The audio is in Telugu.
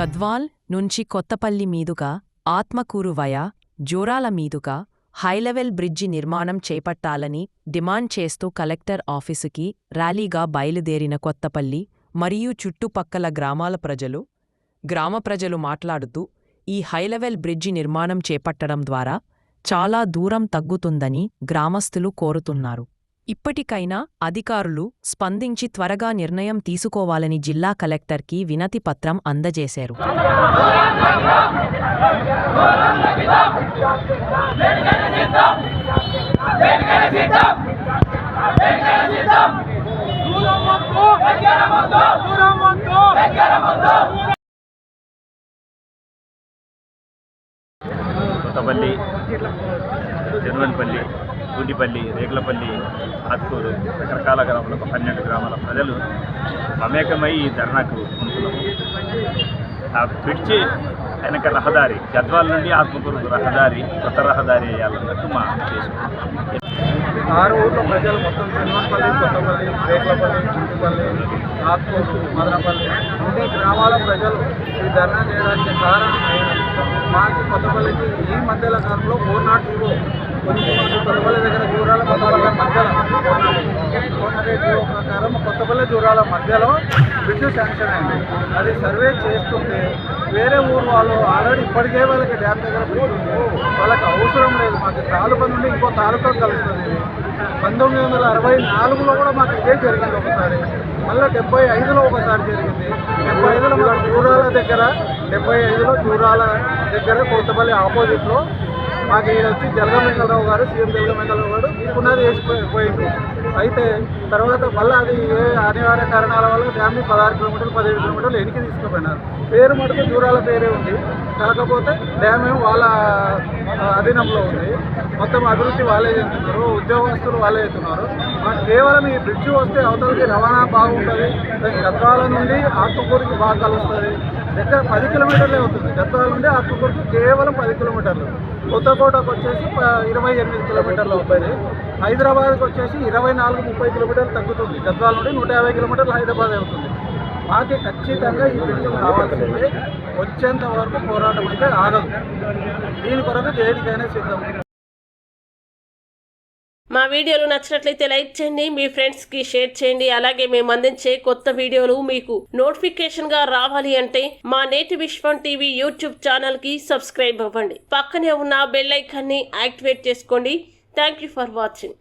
గద్వాల్ నుంచి కొత్తపల్లి మీదుగా ఆత్మకూరు వయా జోరాల మీదుగా హైలెవెల్ బ్రిడ్జి నిర్మాణం చేపట్టాలని డిమాండ్ చేస్తూ కలెక్టర్ ఆఫీసుకి ర్యాలీగా బయలుదేరిన కొత్తపల్లి మరియు చుట్టుపక్కల గ్రామాల ప్రజలు గ్రామ ప్రజలు మాట్లాడుతూ ఈ హైలెవెల్ బ్రిడ్జి నిర్మాణం చేపట్టడం ద్వారా చాలా దూరం తగ్గుతుందని గ్రామస్తులు కోరుతున్నారు. ఇప్పటికైనా అధికారులు స్పందించి త్వరగా నిర్ణయం తీసుకోవాలని జిల్లా కలెక్టర్కి వినతి పత్రం అందజేశారు. కొత్తపల్లి జనువన్పల్లి గుండిపల్లి రేగులపల్లి ఆత్కూరు రకరకాల గ్రామాలకు పన్నెండు గ్రామాల ప్రజలు మమేకమై ఈ ధర్నాకు ఉంటున్నాము ఆ బ్రిడ్జి వెనక రహదారి గద్వాల నుండి ఆత్మకూరు రహదారి కొత్త రహదారి వేయాలన్నట్టు మా ఉద్దేశం. ఆరు ఊళ్ళో ప్రజలు మొత్తం చెన్నపల్లి కొత్తపల్లి రేట్లపల్లి చుట్టుపల్లి ఆత్మూరు మదనపల్లి. అన్ని గ్రామాల ప్రజలు ఈ ధర్నా చేయడానికి కారణం మాకు కొత్తపల్లికి ఈ మధ్యల కాలంలో ఫోర్ నాట్ జీరో కొంచెం మాకు కొత్తపల్లి దగ్గర దూరాల కొత్తపల్లి మధ్యలో. ఫోర్ నాట్ జీరో ప్రకారం కొత్తపల్లి దూరాల మధ్యలో బ్రిడ్జ్ శాంక్షన్ అయింది. అది సర్వే చేస్తుంటే వేరే ఊరు వాళ్ళు ఆల్రెడీ ఇప్పటికే వాళ్ళకి డ్యామ్ దగ్గర బ్రిడ్జ్ ఉంది వాళ్ళకి అవసరం లేదు. మాకు తాలూకా నుండి ఇంకో తాలూకా కలుస్తుంది. ఇది పంతొమ్మిది వందల అరవై నాలుగులో కూడా మాకు ఇదే జరిగింది ఒకసారి. మళ్ళీ డెబ్బై ఐదులో ఒకసారి జరిగింది. డెబ్బై దగ్గర డెబ్బై ఐదులో చూరాల దగ్గర కొత్తపల్లి ఆపోజిట్లో మాకు ఈయన వచ్చి జలగమెంగళరావు గారు సీఎం జలగమెంగళరావు గారు పునాది వేసిపోయింది అయితే తర్వాత మళ్ళీ అది ఏ అనివార్య కారణాల వల్ల డ్యామ్ని పదహారు కిలోమీటర్లు పదిహేడు కిలోమీటర్లు వెనక్కి తీసుకుపోయినారు. పేరు మటుకు దూరాల పేరే ఉంది. కాకపోతే డ్యామ్ ఏమో వాళ్ళ అధీనంలో ఉంది. మొత్తం అభివృద్ధి వాళ్ళే చేస్తున్నారు ఉద్యోగస్తులు వాళ్ళే చేస్తున్నారు. కేవలం ఈ బ్రిడ్జ్ వస్తే అవతలకి రవాణా బాగుంటుంది గద్వాల నుండి ఆత్మకూరికి బాగా కలుస్తుంది. దగ్గర పది కిలోమీటర్లే అవుతుంది. గద్వాల నుండి ఆత్మకూరుకి కేవలం పది కిలోమీటర్లు. కొత్తకోటకు వచ్చేసి ఇరవై ఎనిమిది కిలోమీటర్లు అవుతుంది. హైదరాబాద్కి వచ్చేసి ఇరవై నాలుగు ముప్పై కిలోమీటర్లు తగ్గుతుంది. గద్వాల నుండి నూట యాభై కిలోమీటర్లు హైదరాబాద్ అవుతుంది. మాకు ఖచ్చితంగా ఈ బ్రిడ్జ్ కావాల్సిందే వచ్చేంత వరకు పోరాటం అయితే ఆగదు. దీని కొరకు దేనికైనా సిద్ధం. మా వీడియోలు నచ్చినట్లయితే లైక్ చేయండి మీ ఫ్రెండ్స్కి షేర్ చేయండి అలాగే మేము అందించే కొత్త వీడియోలు మీకు నోటిఫికేషన్గా రావాలి అంటే మా నేటి విశ్వం టీవీ యూట్యూబ్ ఛానల్కి సబ్స్క్రైబ్ అవ్వండి. పక్కనే ఉన్న బెల్ ఐకాన్ని యాక్టివేట్ చేసుకోండి. Thank you for watching